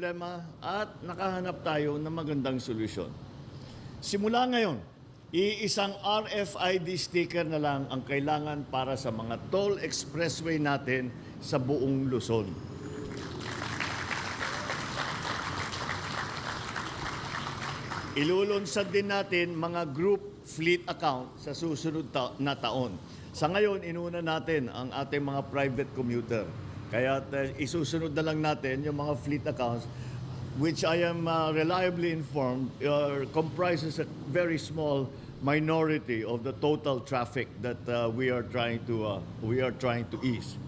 problema at nakahanap tayo ng magandang solusyon. Simula ngayon, iisang RFID sticker na lang ang kailangan para sa mga toll expressway natin sa buong Luzon. Ilulunsad din natin mga group fleet account sa susunod na taon. Sa ngayon, inuna natin ang ating mga private commuter. Kaya uh, isusunod na lang natin yung mga fleet accounts which I am uh, reliably informed uh, comprises a very small minority of the total traffic that uh, we are trying to uh, we are trying to ease.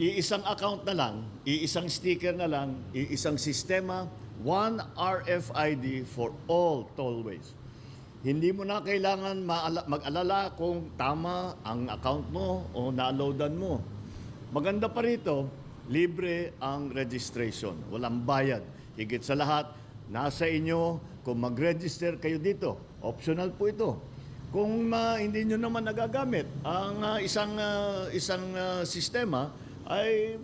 Iisang account na lang, iisang sticker na lang, iisang sistema, one RFID for all tollways. Hindi mo na kailangan mag-alala kung tama ang account mo o na-loadan mo. Maganda pa rito, libre ang registration. Walang bayad. Higit sa lahat, nasa inyo kung mag-register kayo dito. Optional po ito. Kung ma, hindi nyo naman nagagamit ang ah, isang ah, isang ah, sistema ay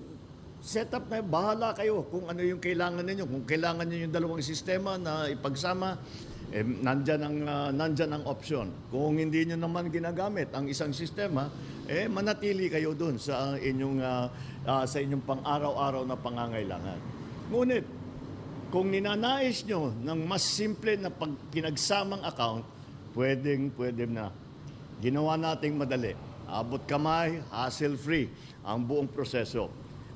set up na bahala kayo kung ano yung kailangan ninyo. Kung kailangan niyo yung dalawang sistema na ipagsama, eh, nandyan ang ah, nandyan ang option. Kung hindi niyo naman ginagamit ang isang sistema, eh manatili kayo doon sa inyong ah, ah, sa inyong pang-araw-araw na pangangailangan. Ngunit kung ninanais nyo ng mas simple na pag pinagsamang account, pwedeng pwede na. Ginawa nating madali. Abot kamay, hassle-free ang buong proseso.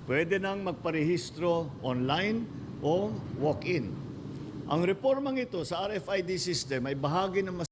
Pwede nang magparehistro online o walk-in. Ang reformang ito sa RFID system ay bahagi ng mas